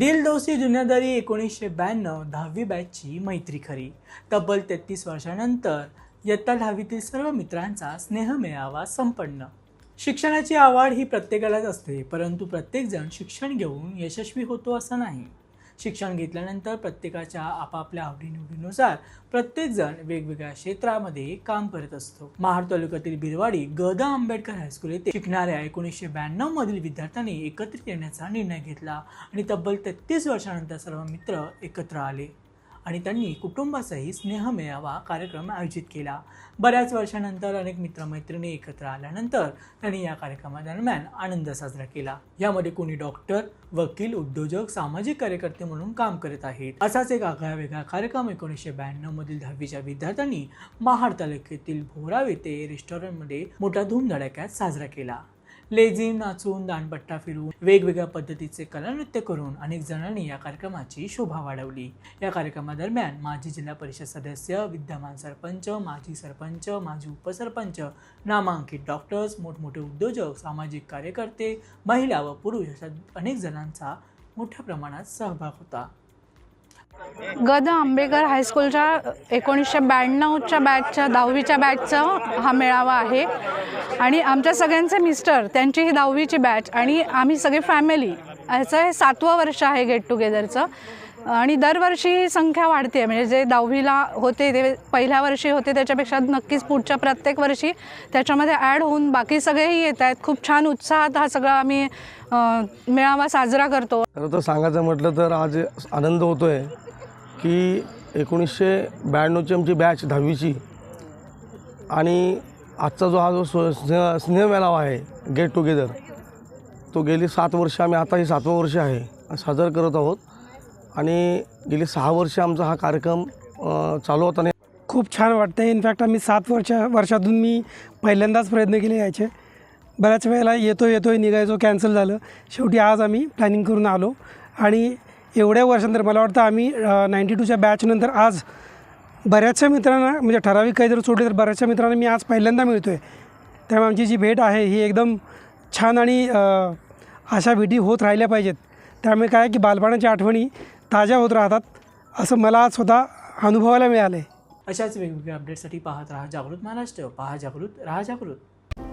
चौसी दुनियादारी एकोणीसशे ब्याण्णव दहावी बॅचची मैत्री खरी. तब्बल तेहतीस वर्षानंतर इयत्ता दहावीतील सर्व मित्रांचा स्नेहमेळावा संपन्न. शिक्षणाची आवड ही प्रत्येकालाच असते परंतु प्रत्येकजण शिक्षण घेऊन यशस्वी होतो असं नाही. शिक्षण घेतल्यानंतर प्रत्येकाच्या आपापल्या आवडीनिवडीनुसार प्रत्येकजण वेगवेगळ्या क्षेत्रामध्ये काम करत असतो. महाड तालुक्यातील बिरवाडी गदा आंबेडकर हायस्कूल येथे शिकणाऱ्या एकोणीसशे ब्याण्णव मधील विद्यार्थ्यांनी एकत्रित येण्याचा निर्णय घेतला आणि तब्बल तेहतीस वर्षानंतर सर्व मित्र एकत्र आले. आणि त्यांनी कुटुंबासह स्नेह मेळावा कार्यक्रम आयोजित केला. बऱ्याच वर्षानंतर अनेक मित्रमैत्रिणी एकत्र आल्यानंतर त्यांनी या कार्यक्रमादरम्यान आनंद साजरा केला. यामध्ये कोणी डॉक्टर वकील उद्योजक सामाजिक कार्यकर्ते म्हणून काम करत आहेत. असाच एक आगळा वेगळा कार्यक्रम एकोणीसशे ब्याण्णव मधील दहावीच्या विद्यार्थ्यांनी महाड तालुक्यातील भोराव येथे रेस्टॉरंटमध्ये मोठा धूमधडाक्यात साजरा केला. लेझिम नाचून दांडपट्टा फिरून वेगवेगळ्या पद्धतीचे कलानृत्य करून अनेक जणांनी या कार्यक्रमाची शोभा वाढवली. या कार्यक्रमादरम्यान माजी जिल्हा परिषद सदस्य विद्यमान सरपंच माजी सरपंच माजी उपसरपंच नामांकित डॉक्टर्स मोठमोठे उद्योजक सामाजिक कार्यकर्ते महिला व पुरुष अशा अनेक जणांचा मोठ्या प्रमाणात सहभाग होता. गद आंबेकर हायस्कूलच्या एकोणीसशे ब्याण्णवच्या बॅचच्या दहावीच्या बॅचचा हा मेळावा आहे. आणि आमच्या सगळ्यांचे मिस्टर त्यांची ही दहावीची बॅच आणि आम्ही सगळी फॅमिली ह्याचं हे सातवं वर्ष आहे गेट टुगेदरचं आणि दरवर्षी ही संख्या वाढते म्हणजे जे दहावीला होते ते पहिल्या वर्षी होते त्याच्यापेक्षा नक्कीच पुढच्या प्रत्येक वर्षी त्याच्यामध्ये ॲड होऊन बाकी सगळेही येत आहेत. खूप छान उत्साहात हा सगळा आम्ही मेळावा साजरा करतो. खरं तर सांगायचं म्हटलं तर आज आनंद होतो आहे की एकोणीसशे ब्याण्णवची आमची बॅच दहावीची. आणि आजचा जो हा जो स्नेह स्नेहमेळावा आहे गेट टुगेदर तो गेली सात वर्ष आम्ही आता हे सातवं वर्ष आहे साजरा करत आहोत. आणि गेली सहा वर्ष आमचा हा कार्यक्रम चालू होता आणि खूप छान वाटतं इनफॅक्ट आम्ही सात वर्ष वर्षातून मी पहिल्यांदाच प्रयत्न केले यायचे. बऱ्याच वेळेला येतो येतो निघायचो कॅन्सल झालं. शेवटी आज आम्ही प्लॅनिंग करून आलो. आणि एवढ्या वर्षानंतर मला वाटतं आम्ही नाईंटी टूच्या बॅचनंतर आज बऱ्याचशा मित्रांना म्हणजे ठराविक काही जर सोडले तर बऱ्याचशा मित्रांना मी आज पहिल्यांदा मिळतो आहे त्यामुळे आमची जी भेट आहे ही एकदम छान आणि अशा भेटी होत राहिल्या पाहिजेत. त्यामुळे काय की बालपणाच्या आठवणी ताज्या होत राहतात असं मला आज स्वतः अनुभवायला मिळालं आहे अशाच वेगवेगळ्या अपडेटसाठी पाहत राहा जागृत महाराष्ट्र पहा जागृत राहा जागृत.